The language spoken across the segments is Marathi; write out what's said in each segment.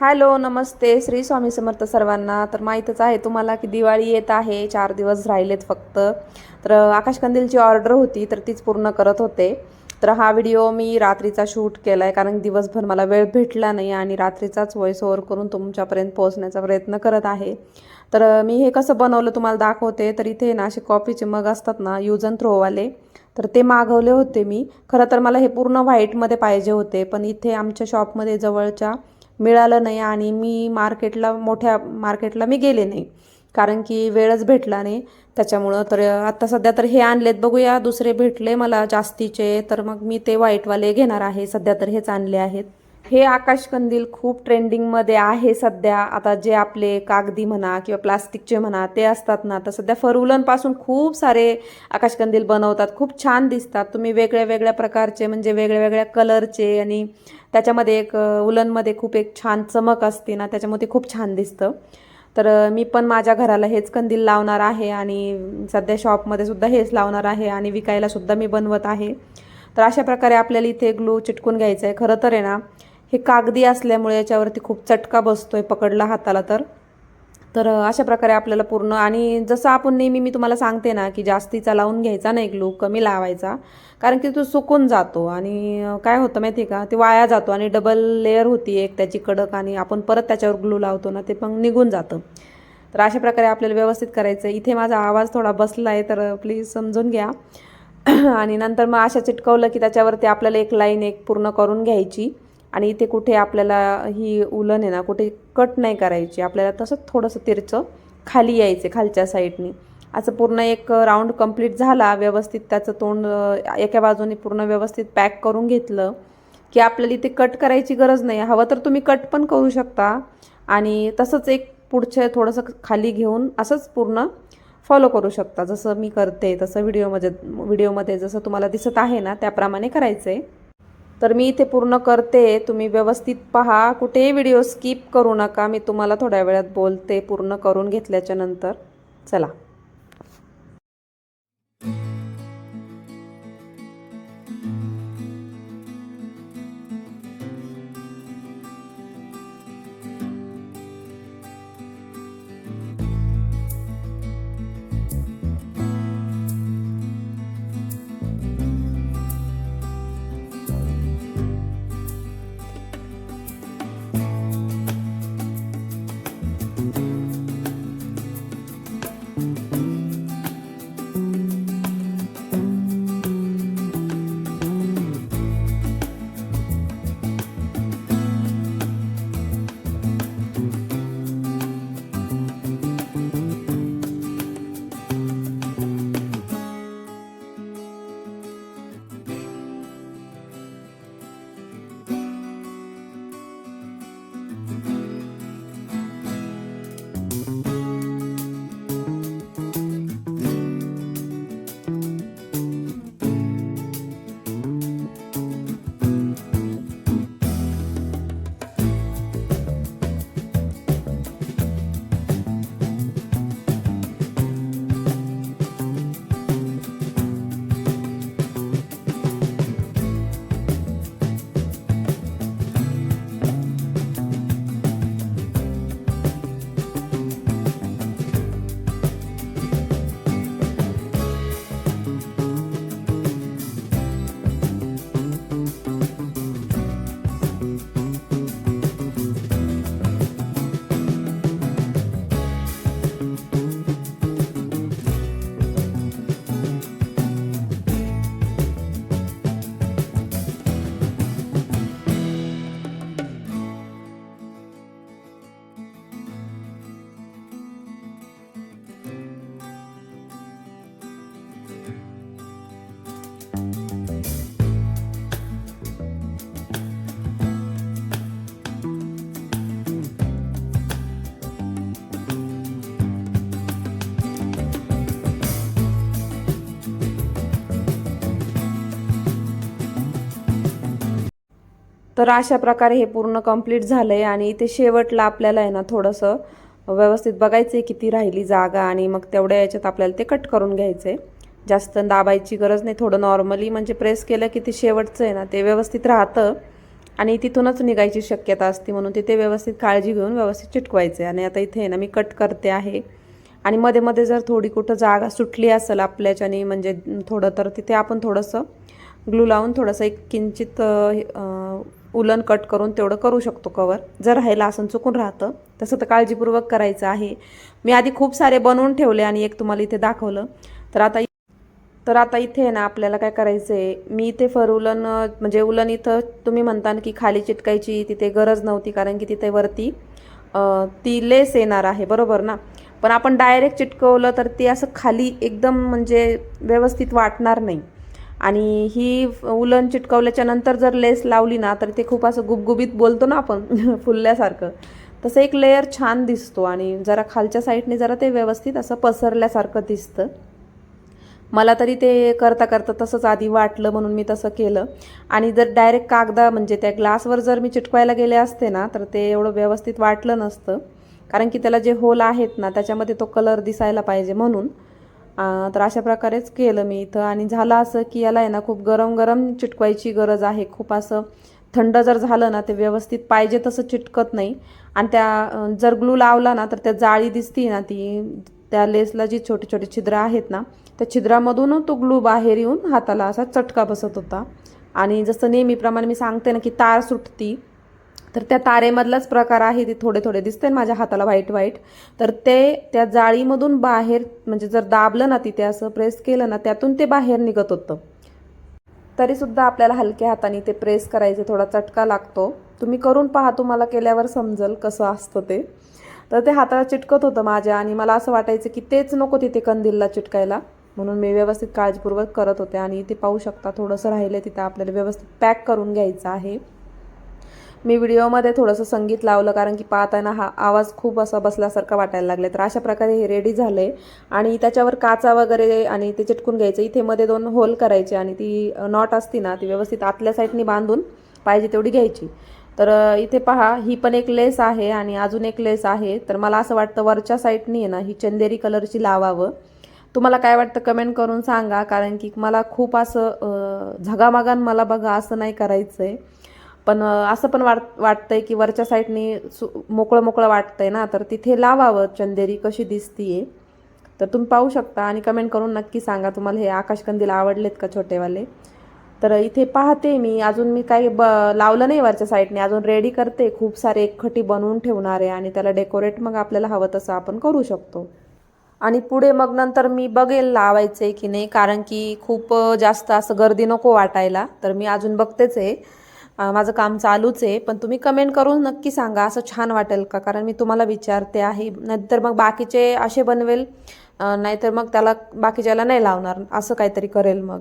हॅलो नमस्ते. श्री स्वामी समर्थ सर्वांना. तर माहीतच आहे तुम्हाला की दिवाळी येत आहे. चार दिवस राहिलेत फक्त. तर आकाशकंदीलची ऑर्डर होती तर तीच पूर्ण करत होते. तर हा व्हिडिओ मी रात्रीचा शूट केला आहे कारण दिवसभर मला वेळ भेटला नाही आणि रात्रीचाच व्हॉइस ओव्हर करून तुमच्यापर्यंत पोहोचण्याचा प्रयत्न करत आहे. तर मी हे कसं बनवलं तुम्हाला दाखवते. तर इथे ना असे कॉफीचे मग असतात ना यूज अँड थ्रोवाले तर ते मागवले होते मी. खरं तर मला हे पूर्ण व्हाईटमध्ये पाहिजे होते पण इथे आमच्या शॉपमध्ये जवळच्या मिळालं नाही आणि मी मार्केटला मोठ्या मार्केटला मी गेले नाही. कारण की वेळच भेटला नाही. त्याच्यामुळं तर आत्ता सध्या तर हे आणलेत. बघूया दुसरे भेटले मला जास्तीचे तर मग मी ते व्हाईटवाले घेणार आहे. सध्या तर हेच आणले आहेत. हे आकाशकंदील खूप ट्रेंडिंगमध्ये आहे सध्या. आता जे आपले कागदी म्हणा किंवा प्लास्टिकचे म्हणा ते असतात ना तर सध्या फरउलनपासून खूप सारे आकाशकंदील बनवतात. खूप छान दिसतात. तुम्ही वेगळ्या वेगळ्या प्रकारचे म्हणजे वेगळ्या वेगळ्या कलरचे आणि त्याच्यामध्ये एक उलनमध्ये खूप एक छान चमक असते ना त्याच्यामुळे ते खूप छान दिसतं. तर मी पण माझ्या घराला हेच कंदील लावणार आहे आणि सध्या शॉपमध्ये सुद्धा हेच लावणार आहे आणि विकायला सुद्धा मी बनवत आहे. तर अशा प्रकारे आपल्याला इथे ग्लू चिटकून घ्यायचं आहे खरं तर आहे ना हे कागदी असल्यामुळे याच्यावरती खूप चटका बसतो आहे पकडला हाताला तर. तर अशा प्रकारे आपल्याला पूर्ण आणि जसं आपण नेहमी मी तुम्हाला सांगते ना की जास्तीचा लावून घ्यायचा नाही ग्लू कमी लावायचा. कारण की तो सुकून जातो आणि काय होतं माहिती आहे का ते वाया जातो आणि डबल लेअर होती एक त्याची कडक आणि आपण परत त्याच्यावर ग्लू लावतो ना ते पण निघून जातं. तर अशा प्रकारे आपल्याला व्यवस्थित करायचं आहे इथे माझा आवाज थोडा बसला आहे तर प्लीज समजून घ्या. आणि नंतर मग अशा चिटकवलं की त्याच्यावरती आपल्याला एक लाईन एक पूर्ण करून घ्यायची. आणि इथे कुठे आपल्याला ही उलन आहे ना कुठे कट नाही करायची. आपल्याला तसंच थोडंसं तिरचं खाली यायचे खालच्या साईडनी. असं पूर्ण एक राऊंड कंप्लीट झाला व्यवस्थित त्याचं तोंड एका बाजूने पूर्ण व्यवस्थित पॅक करून घेतलं की आपल्याला इथे कट करायची गरज नाही. हवं तर तुम्ही कट पण करू शकता आणि तसंच एक पुढचं थोडंसं खाली घेऊन असंच पूर्ण फॉलो करू शकता. जसं मी करते तसं व्हिडिओमध्ये व्हिडिओमध्ये जसं तुम्हाला दिसत आहे ना त्याप्रमाणे करायचं आहे तर मी इथे पूर्ण करते. तुम्ही व्यवस्थित पहा. कुठेही व्हिडिओ स्किप करू नका. मी तुम्हाला थोड्या वेळात बोलते. पूर्ण करून घेतल्याच्या नंतर. चला. तर अशा प्रकारे हे पूर्ण कंप्लीट झालं आहे आणि इथे शेवटला आपल्याला आहे ना थोडंसं व्यवस्थित बघायचं आहे किती राहिली जागा आणि मग तेवढ्या याच्यात आपल्याला ते कट करून घ्यायचं आहे जास्त दाबायची गरज नाही थोडं नॉर्मली म्हणजे प्रेस केलं की ते शेवटचं आहे ना ते व्यवस्थित राहतं आणि तिथूनच निघायची शक्यता असते म्हणून तिथे व्यवस्थित काळजी घेऊन व्यवस्थित चिटकवायचं आहे आणि आता इथे आहे ना मी कट करते आहे. आणि मध्ये मध्ये जर थोडी कुठं जागा सुटली असेल आपल्याच्याने म्हणजे थोडं तर तिथे आपण थोडंसं ग्लू लावून थोडंसं एक किंचित उलन कट करून तेवढं करू शकतो कवर जर राहिलं असं चुकून राहतं तसं तर काळजीपूर्वक करायचं आहे. मी आधी खूप सारे बनवून ठेवले आणि एक तुम्हाला इथे दाखवलं. तर आता तर आता इथे आहे ना आपल्याला काय करायचं आहे मी इथे फर उलन म्हणजे उलन इथं तुम्ही म्हणता की खाली चिटकायची तिथे गरज नव्हती कारण की तिथे वरती ती लेस येणार आहे बरोबर ना? पण आपण डायरेक्ट चिटकवलं तर ते असं खाली एकदम म्हणजे व्यवस्थित वाटणार नाही. आणि ही उलन चिटकवल्याच्या नंतर जर लेस लावली ना तर ते खूप असं गुबगुबीत बोलतो ना आपण फुलल्यासारखं. तसं एक लेअर छान दिसतो आणि जरा खालच्या साईडने जरा ते व्यवस्थित असं पसरल्यासारखं दिसतं. मला तरी ते करता करता तसंच आधी वाटलं म्हणून मी तसं केलं. आणि जर डायरेक्ट कागदा म्हणजे त्या ग्लासवर जर मी चिटकवायला गेले असते ना तर ते एवढं व्यवस्थित वाटलं नसतं. कारण की त्याला जे होल आहेत ना त्याच्यामध्ये तो कलर दिसायला पाहिजे म्हणून. तर अशा प्रकारेच केलं मी इथं. आणि झालं असं की याला आहे ना खूप गरम गरम चिटकवायची गरज आहे. खूप असं थंड जर झालं ना ते व्यवस्थित पाहिजे तसं चिटकत नाही. आणि त्या जर ग्लू लावला ना तर त्या जाळी दिसती ना ती त्या लेसला जी छोटे छोटे छिद्र आहेत ना त्या छिद्रामधून तो ग्लू बाहेर येऊन हाताला असा चटका बसत होता. आणि जसं नेहमीप्रमाणे मी सांगते ना की तार सुटती तर त्या तारेमधलाच प्रकार आहे ते थोडे थोडे दिसते माझ्या हाताला व्हाईट व्हाईट तर ते त्या जाळीमधून बाहेर म्हणजे जर दाबलं ना तिथे असं प्रेस केलं ना त्यातून ते बाहेर निघत होतं. तरीसुद्धा आपल्याला हलक्या हाताने ते प्रेस करायचे थोडा चटका लागतो. तुम्ही करून पहा तुम्हाला केल्यावर समजेल कसं असतं ते. तर ते हाताला चिटकत होतं माझ्या आणि मला असं वाटायचं की तेच नको तिथे कंदीलला चिटकायला. म्हणून मी व्यवस्थित काळजीपूर्वक करत होते आणि इथे पाहू शकता थोडंसं राहिलं तिथं आपल्याला व्यवस्थित पॅक करून घ्यायचं आहे. मी व्हिडिओमध्ये थोडंसं संगीत लावलं कारण की पाहताना हा आवाज खूप असा बसल्यासारखा वाटायला लागले तर अशा प्रकारे हे रेडी झाले. आणि त्याच्यावर काचा वगैरे आणि ते चिटकून घ्यायचं. इथे मध्ये दोन होल करायचे आणि ती नॉट असती ना ती व्यवस्थित आतल्या साईडनी बांधून पाहिजे तेवढी घ्यायची. तर इथे पहा ही पण एक लेस आहे आणि अजून एक लेस आहे. तर मला असं वाटतं वरच्या साईडनी आहे ना ही चंदेरी कलरची लावावं. तुम्हाला काय वाटतं कमेंट करून सांगा. कारण की मला खूप असं झगामागान मला बघा असं नाही करायचं आहे पण असं पण वाट वाटतंय की वरच्या साईडनी सु मोकळं मोकळं वाटतंय ना तर तिथे लावावं. चंदेरी कशी दिसतीये. तर तुम्ही पाहू शकता आणि कमेंट करून नक्की सांगा तुम्हाला हे आकाशकंदील आवडलेत का छोटेवाले. तर इथे पाहते मी अजून मी काही ब लावलं नाही वरच्या साईडने अजून रेडी करते. खूप सारे एकखटी बनवून ठेवणार आहे आणि त्याला डेकोरेट मग आपल्याला हवं तसं आपण करू शकतो. आणि पुढे मग नंतर मी बघेल लावायचं आहे की नाही कारण की खूप जास्त असं गर्दी नको वाटायला. तर मी अजून बघतेच आहे. माझं काम चालूच आहे पण तुम्ही कमेंट करून नक्की सांगा असं छान वाटेल का? कारण मी तुम्हाला विचारते आहे नाहीतर मग बाकीचे असे बनवेल नाहीतर मग त्याला बाकीच्याला नाही लावणार असं काहीतरी करेल मग.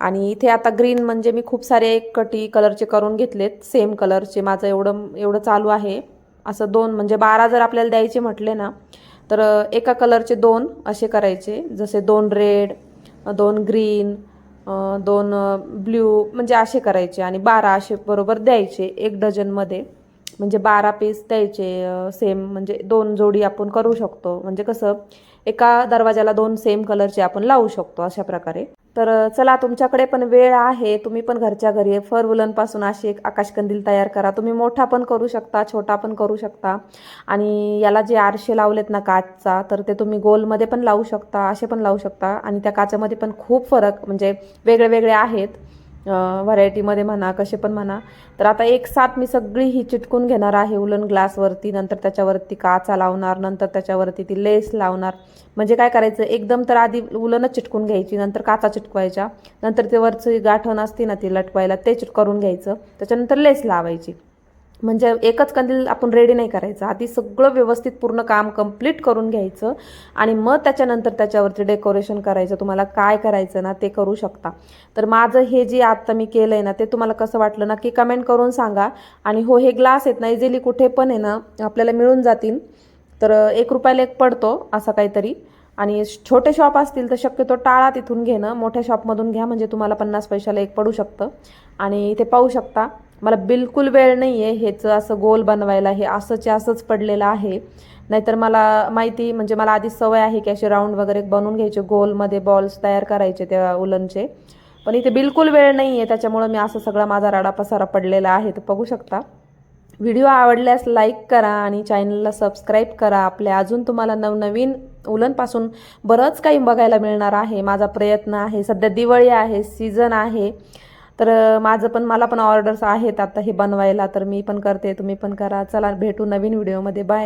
आणि इथे आता ग्रीन म्हणजे मी खूप सारे कटी कलरचे करून घेतलेत सेम कलरचे माझं एवढं एवढं चालू आहे. असं दोन म्हणजे बारा जर आपल्याला द्यायचे म्हटले ना तर एका कलरचे दोन असे करायचे जसे दोन रेड दोन ग्रीन दोन ब्ल्यू म्हणजे असे करायचे आणि बारा असे बरोबर द्यायचे एक डझनमध्ये म्हणजे बारा पीस द्यायचे सेम म्हणजे दोन जोडी आपण करू शकतो. म्हणजे कसं एका दरवाजाला दोन सेम कलरचे आपण लावू शकतो अशा प्रकारे. तर चला तुमच्याकडे पण वेळ आहे. तुम्ही पण घरच्या घरी फर वुलनपासून अशी एक आकाशकंदील तयार करा. तुम्ही मोठा पण करू शकता छोटा पण करू शकता. आणि याला जे आरशे लावलेत ना काचचा तर ते तुम्ही गोलमध्ये पण लावू शकता असे पण लावू शकता. आणि त्या काचामध्ये पण खूप फरक म्हणजे वेगळे वेगळे आहेत. व्हरायटीमध्ये म्हणा कसे पण म्हणा. तर आता एक साथ मी सगळी ही चिटकून घेणार आहे उलन ग्लासवरती नंतर त्याच्यावरती काचा लावणार नंतर त्याच्यावरती ती लेस लावणार. म्हणजे काय करायचं एकदम तर आधी उलनच चिटकून घ्यायची नंतर काचा चिटकवायच्या. नंतर ते वरची गाठण असते ना ती लटवायला ते चिट करून घ्यायचं. त्याच्यानंतर लेस लावायची. म्हणजे एकच कंदील आपण रेडी नाही करायचं. आधी सगळं व्यवस्थित पूर्ण काम कंप्लीट करून घ्यायचं आणि मग त्याच्यानंतर त्याच्यावरती डेकोरेशन करायचं. तुम्हाला काय करायचं ना ते करू शकता. तर माझं हे जे आत्ता मी केलं आहे ना ते तुम्हाला कसं वाटलं नक्की कमेंट करून सांगा. आणि हो हे ग्लास आहेत ना इझिली कुठे पण आहे ना आपल्याला मिळून जातील. तर एक रुपयाला एक पडतो असा काहीतरी. आणि छोटे शॉप असतील तर शक्यतो टाळा तिथून घेणं. मोठ्या शॉपमधून घ्या म्हणजे तुम्हाला पन्नास पैशाला एक पडू शकतं. आणि इथे पाहू शकता मला बिलकुल वेळ नाही आहे हेचं असं गोल बनवायला हे असंच असंच पडलेलं आहे. नाहीतर मला माहिती म्हणजे मला आधी सवय आहे की असे राऊंड वगैरे बनवून घ्यायचे गोलमध्ये बॉल्स तयार करायचे त्या उलनचे. पण इथे बिलकुल वेळ नाही आहे त्याच्यामुळं मी असं सगळा माझा राडा पसारा पडलेला आहे तर बघू शकता. व्हिडिओ आवडल्यास लाईक करा आणि चॅनलला सबस्क्राईब करा. आपल्या अजून तुम्हाला नवनवीन उलनपासून बरंच काही बघायला मिळणार आहे. माझा प्रयत्न आहे सध्या दिवाळी आहे सीझन आहे. तर माझं पण मला पण ऑर्डर्स आहेत आता हे बनवायला तर मी पण करते तुम्ही पण करा. चला भेटू नवीन व्हिडिओमध्ये बाय